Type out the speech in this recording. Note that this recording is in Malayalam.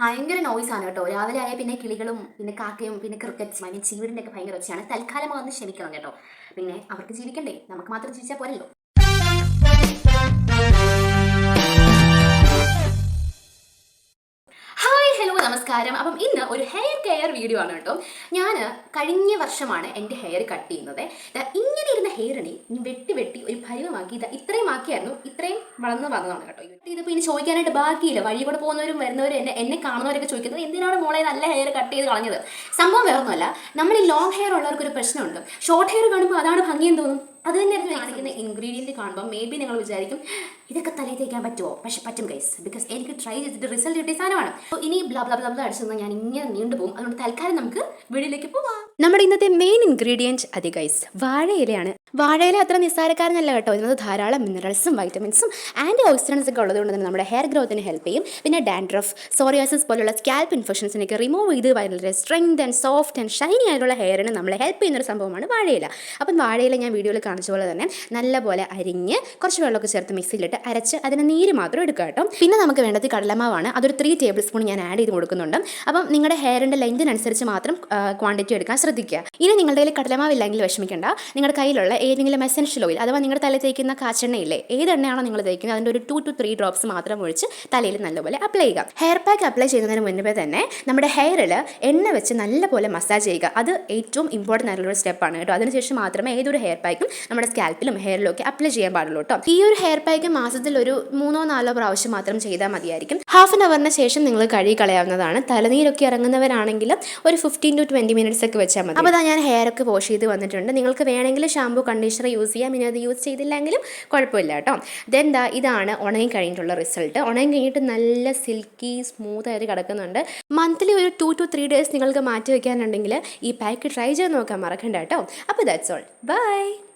ഭയങ്കര നോയ്സ് ആണ് കേട്ടോ. രാവിലെ ആയ പിന്നെ കിളികളും പിന്നെ കാക്കയും പിന്നെ ക്രിക്കറ്റ്സും അതിന് ചീവിടിന്റെ ഒക്കെ ഭയങ്കര ഒച്ചയാണ് തൽക്കാലം ഒന്ന് ക്ഷമിക്കണം കേട്ടോ. പിന്നെ അവർക്ക് ജീവിക്കണ്ടേ. നമുക്ക് മാത്രം ജീവിച്ചാൽ പോരല്ലോ. നമസ്കാരം. അപ്പം ഇന്ന് ഒരു ഹെയർ കെയർ വീഡിയോ ആണ് കേട്ടോ. ഞാൻ കഴിഞ്ഞ വർഷമാണ് എന്റെ ഹെയർ കട്ട് ചെയ്യുന്നത്. ഇങ്ങനെ ഇരുന്ന ഹെയറിനെ വെട്ടി വെട്ടി ഒരു ഭരിവമാക്കി ഇതാ ഇത്രയും ആക്കിയായിരുന്നു. ഇത്രയും വളർന്നു വന്നതാണ് കേട്ടോ. ഇതിപ്പോൾ ഇനി ചോദിക്കാനായിട്ട് ബാക്കിയില്ല. വഴി കൂടെ പോകുന്നവരും വരുന്നവരും എന്നെ എന്നെ കാണുന്നവരൊക്കെ ചോദിക്കുന്നത് എന്തിനാണ് മോളെ നല്ല ഹെയർ കട്ട് ചെയ്ത് കളഞ്ഞത്? സംഭവം വേറൊന്നുമല്ല. നമ്മൾ ഈ ലോങ് ഹെയർ ഉള്ളവർക്ക് ഒരു പ്രശ്നമുണ്ട്. ഷോർട്ട് ഹെയർ കാണുമ്പോൾ അതാണ് ഭംഗിയെന്ന് തോന്നും. അത് തന്നെ കാണിക്കുന്ന ഇൻഗ്രീഡിയന്റ് കാണുമ്പോൾ മേ ബി നിങ്ങൾ വിചാരിക്കും ഇതൊക്കെ തലയിൽ തേക്കാൻ പറ്റുമോ പക്ഷെ പറ്റും ഗൈസ് ബിക്കോസ് എനിക്ക് ട്രൈ ചെയ്തിട്ട് റിസൾട്ട് കിട്ടിയ സാധനമാണ്. അപ്പോൾ ഇനി ബ്ലാ ബ്ലാ ബ്ലാ അടിച്ചു ഞാൻ ഇങ്ങനെ നീണ്ടുപോകും അതുകൊണ്ട് തൽക്കാലം നമുക്ക് വീടിലേക്ക് പോവാം. നമ്മുടെ ഇന്നത്തെ മെയിൻ ഇൻഗ്രീഡിയന്റ് അത് ഗൈസ് വാഴയിലയാണ്. വാഴയില അത്ര നിസ്സാരക്കാരനല്ല കേട്ടോ. ഇതിനകത്ത് ധാരാളം മിനറൽസും വൈറ്റമിൻസും ആന്റി ഓക്സിഡൻസ് ഒക്കെ ഉള്ളതുകൊണ്ട് തന്നെ നമ്മുടെ ഹെയർ ഗ്രോത്തിന് ഹെൽപ്പ് ചെയ്യും. പിന്നെ ഡാൻഡ്രഫ് സോറിയാസിസ് പോലുള്ള സ്കാൽപ്പ് ഇൻഫെക്ഷൻസിനൊക്കെ റിമൂവ് ചെയ്ത് വളരെ strength and soft and shiny ആയിട്ടുള്ള ഹെയറിന് നമ്മളെ ഹെൽപ്പ് ചെയ്യുന്ന ഒരു സംഭവമാണ് വാഴയില. അപ്പം വാഴയില ഞാൻ വീഡിയോയിൽ കാണിച്ച പോലെ തന്നെ നല്ലപോലെ അരിഞ്ഞ് കുറച്ച് വെള്ളമൊക്കെ ചേർത്ത് മിക്സിയിലിട്ട് അരച്ച് അതിന് നീര് മാത്രം എടുക്കുക കേട്ടോ. പിന്നെ നമുക്ക് വേണ്ടത് കടലമാവാണ്. അതൊരു ത്രീ ടേബിൾ സ്പൂൺ ഞാൻ ആഡ് ചെയ്ത് കൊടുക്കുന്നുണ്ട്. അപ്പം നിങ്ങളുടെ ഹെയറിന്റെ ലെങ്തിനനുസരിച്ച് മാത്രം ക്വാണ്ടിറ്റി എടുക്കാൻ ശ്രദ്ധിക്കുക. ഇനി നിങ്ങളുടെ കയ്യിൽ കടലമാവില്ലെങ്കിൽ വിഷമിക്കേണ്ട. നിങ്ങളുടെ കയ്യിലുള്ള ഏതെങ്കിലും എസെൻഷ്യൽ ഓയിൽ അഥവാ നിങ്ങളുടെ തലയിൽ തേക്കുന്ന കാച്ചെണ്ണയില്ലേ ഏത് എണ്ണയാണോ നിങ്ങൾ തേക്കുന്നത് അതിന്റെ ഒരു ടു ടു ത്രീ ഡ്രോപ്സ് മാത്രം ഒഴിച്ച് തലയിൽ നല്ലപോലെ അപ്ലൈ ചെയ്യുക. ഹെയർ പാക്ക് അപ്ലൈ ചെയ്യുന്നതിന് മുൻപേ തന്നെ നമ്മുടെ ഹെയറിൽ എണ്ണ വെച്ച് നല്ലപോലെ മസാജ് ചെയ്യുക. അത് ഏറ്റവും ഇമ്പോർട്ടന്റ് ആയിട്ടുള്ള സ്റ്റെപ്പാണ് കേട്ടോ. അതിനുശേഷം മാത്രമേ ഏതൊരു ഹെയർ പാക്കും നമ്മുടെ സ്കാൽപ്പിലും ഹെയറിലും ഒക്കെ അപ്ലൈ ചെയ്യാൻ പാടുള്ളൂ കേട്ടോ ഈ ഒരു ഹെയർ പാക്ക് മാസത്തിൽ ഒരു മൂന്നോ നാലോ പ്രാവശ്യം മാത്രം ചെയ്താൽ മതിയായിരിക്കും. ഹാഫ് ആൻ അവറിന് ശേഷം നിങ്ങൾ കഴുകി കളയാവുന്നതാണ്. തലനീരൊക്കെ ഇറങ്ങുന്നവരാണെങ്കിൽ ഒരു ഫിഫ്റ്റീൻ ടു ട്വന്റി മിനിറ്റ്സ് ഒക്കെ വെച്ചാൽ മതി. അപ്പോൾ ഞാൻ ഹെയർ ഒക്കെ വാഷ് ചെയ്ത് വന്നിട്ടുണ്ട്. നിങ്ങൾക്ക് വേണമെങ്കിൽ ഷാമ്പൂ കണ്ടീഷണർ യൂസ് ചെയ്യാം. ഇനി അത് യൂസ് ചെയ്തില്ലെങ്കിലും കുഴപ്പമില്ല കേട്ടോ ദെൻ ദാ ഇതാണ് ഉണങ്ങി കഴിഞ്ഞിട്ടുള്ള റിസൾട്ട് ഉണങ്ങി കഴിഞ്ഞിട്ട് നല്ല സിൽക്കി സ്മൂത്ത് ആയിട്ട് കിടക്കുന്നുണ്ട്. മന്ത്ലി ഒരു ടു ടു ത്രീ ഡേയ്സ് നിങ്ങൾക്ക് മാറ്റി വയ്ക്കാനുണ്ടെങ്കിൽ ഈ പാക്ക് ട്രൈ ചെയ്ത് നോക്കാൻ മറക്കണ്ട കേട്ടോ അപ്പോൾ ദാറ്റ്സ് ഓൾ ബൈ